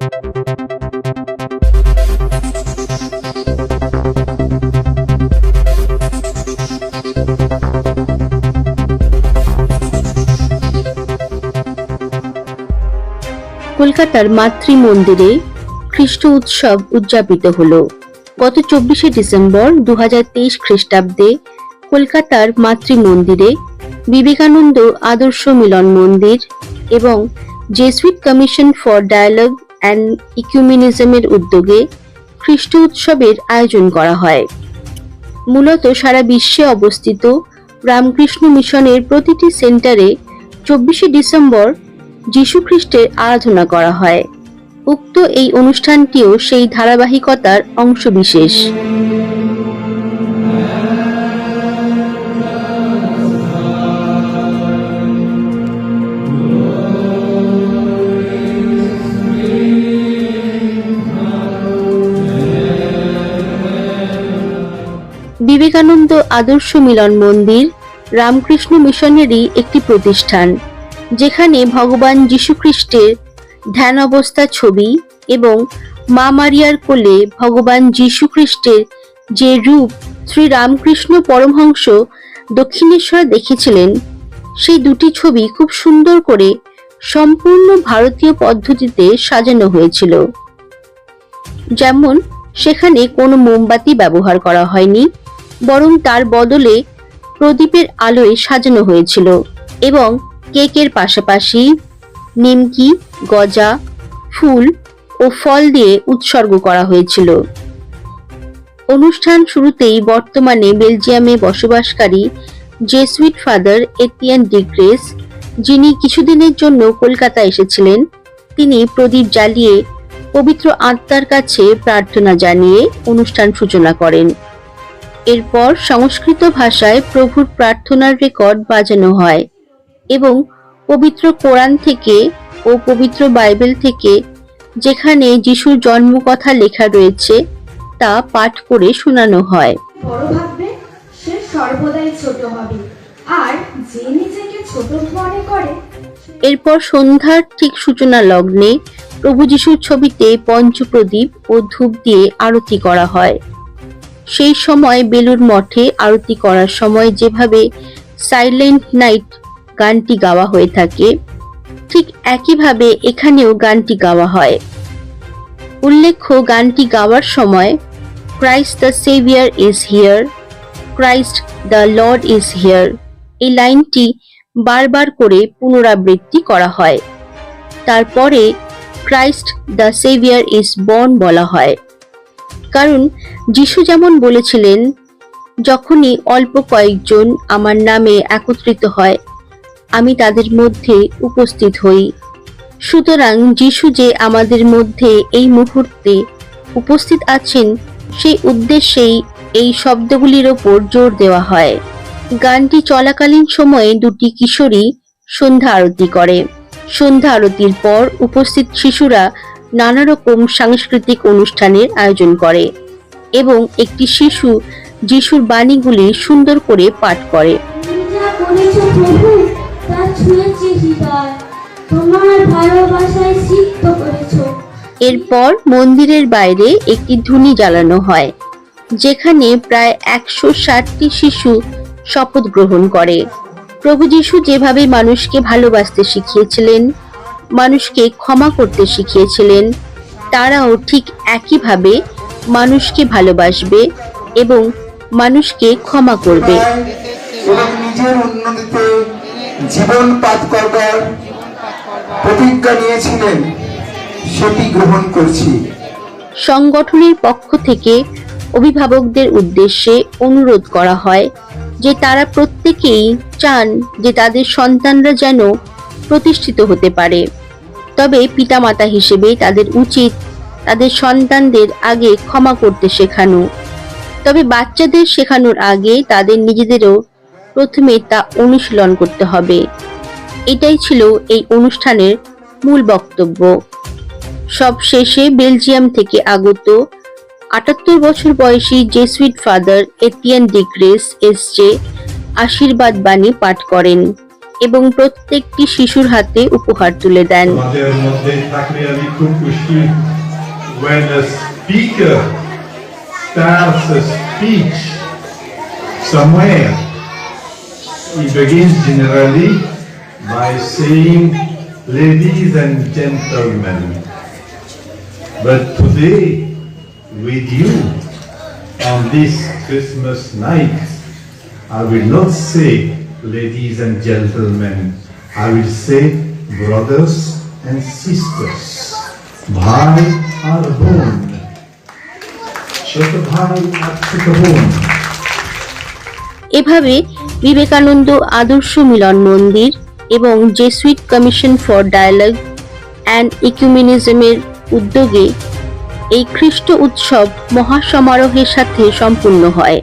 কলকাতার মাতৃ মন্দিরে খ্রিস্ট উৎসব উদযাপিত হলো। গত চব্বিশে ডিসেম্বর দু হাজার তেইশ খ্রিস্টাব্দে কলকাতার মাতৃ মন্দিরে বিবেকানন্দ আদর্শ মিলন মন্দির এবং Jesuit commission for dialogue and ইকুমিনিজমের উদ্যোগে খ্রিস্ট উৎসবের আয়োজন করা হয়। মূলত সারা বিশ্বে অবস্থিত রামকৃষ্ণ মিশনের প্রতিটি সেন্টারে চব্বিশে ডিসেম্বর যীশু খ্রিস্টের আরাধনা করা হয়। উক্ত এই অনুষ্ঠানটিও সেই ধারাবাহিকতার অংশবিশেষ। বিবেকানন্দ আদর্শ মিলন মন্দির, রামকৃষ্ণ মিশনেরই একটি প্রতিষ্ঠান, যেখানে ভগবান যীশুখ্রিস্টের ধ্যান অবস্থা ছবি এবং মা মারিয়ার কোলে ভগবান যীশুখ্রিস্টের যে রূপ শ্রী রামকৃষ্ণ পরমহংস দক্ষিণেশ্বর দেখেছিলেন, সেই দুটি ছবি খুব সুন্দর করে সম্পূর্ণ ভারতীয় পদ্ধতিতে সাজানো হয়েছিল। যেমন, সেখানে কোনো মোমবাতি ব্যবহার করা হয়নি বরং তার বদলে প্রদীপের আলোয় সাজানো হয়েছিল এবং কেকের পাশাপাশি নিমকি, গজা, ফুল ও ফল দিয়ে উৎসর্গ করা হয়েছিল। অনুষ্ঠান শুরুতেই বর্তমানে বেলজিয়ামে বসবাসকারী জেসুইট ফাদার এতিয়ান ডিগ্রেস যিনি কিছুদিনের জন্য কলকাতা এসেছিলেন, তিনি প্রদীপ জ্বালিয়ে পবিত্র আত্মার কাছে প্রার্থনা জানিয়ে অনুষ্ঠান সূচনা করেন। এরপর সংস্কৃত ভাষায় প্রভুর প্রার্থনার রেকর্ড বাজানো হয় এবং পবিত্র কোরআন থেকে ও পবিত্র বাইবেল থেকে যেখানে যিশুর জন্মকথা লেখা রয়েছে তা পাঠ করে শোনানো হয়। বড় ভাববে সে সর্বদাই ছোট হবে। আর যে নিজেকে ছোট মনে করে এরপর সন্ধ্যার ঠিক সূচনা লগ্নে প্রভু যিশুর ছবিতে পঞ্চপ্রদীপ ও ধূপ দিয়ে আরতি করা হয়। সেই সময় বেলুর মঠে আরতি করার সময় যেভাবে সাইলেন্ট নাইট গানটি গাওয়া হয়ে থাকে, ঠিক একইভাবে এখানেও গানটি গাওয়া হয়। উল্লেখ্য, গানটি গাওয়ার সময় Christ the saviour is here Christ the Lord is here এই লাইনটি বারবার করে পুনরাবৃত্তি করা হয়। তারপরে Christ the saviour is born বলা হয়। কারণ যিশু যেমন বলেছিলেন, যখনই অল্প কয়েকজন আমার নামে একত্রিত হয়, আমি তাদের মধ্যে উপস্থিত হই। সুতরাং যিশু যে আমাদের মধ্যে এই মুহূর্তে উপস্থিত আছেন, সেই উদ্দেশ্যেই এই শব্দগুলির ওপর জোর দেওয়া হয়। গানটি চলাকালীন সময়ে দুটি কিশোরী সন্ধ্যা আরতি করে। সন্ধ্যা আরতির পর উপস্থিত শিশুরা নানা রকম সাংস্কৃতিক অনুষ্ঠানের আয়োজন করে এবং একটি শিশু যিশুর বাণীগুলি সুন্দর করে পাঠ করে। এরপর মন্দিরের বাইরে একটি ধুনি জ্বালানো হয় যেখানে প্রায় একশো ষাটটি শিশু শপথ গ্রহণ করে। প্রভু যিশু যেভাবে মানুষকে ভালোবাসতে শিখিয়েছিলেন মানুষকে ক্ষমা করতে শিখিয়েছিলেন। তারাও ঠিক একইভাবে মানুষকে ভালোবাসবে এবং মানুষকে ক্ষমা করবে। এবং নিজের উন্নতিতে জীবনপাত করবার প্রতিজ্ঞা নিয়েছিলেন সেটি গ্রহণ করছি। সংগঠনের পক্ষ থেকে অভিভাবকদের উদ্দেশ্যে অনুরোধ করা হয় যে তারা প্রত্যেকেই চান যে তাদের সন্তানরা যেন প্রতিষ্ঠিত হতে পারে। তবে পিতামাতা হিসেবে তাদের উচিত তাদের সন্তানদের আগে ক্ষমা করতে শেখানো। তবে বাচ্চাদের শেখানোর আগে তাদের নিজেদেরও প্রথমে তা অনুশীলন করতে হবে। এটাই ছিল এই অনুষ্ঠানের মূল বক্তব্য। সব শেষে বেলজিয়াম থেকে আগত আটাত্তর বছর বয়সী Jesuit father Etienne Degrez SJ আশীর্বাদ বাণী পাঠ করেন। এবং প্রত্যেকটি শিশুর হাতে উপহার তুলে দেন he begins generally by saying ladies and gentlemen but today with you on this Christmas night I will not say ladies and gentlemen, I will say brothers and sisters. ভাই আর বোন ছোট ভাই আর এভাবে বিবেকানন্দ আদর্শ মিলন মন্দির এবং Jesuit commission for dialogue and ইকুমিনিজমের উদ্যোগে এই খ্রিস্ট উৎসব মহাসমারোহের সাথে সম্পূর্ণ হয়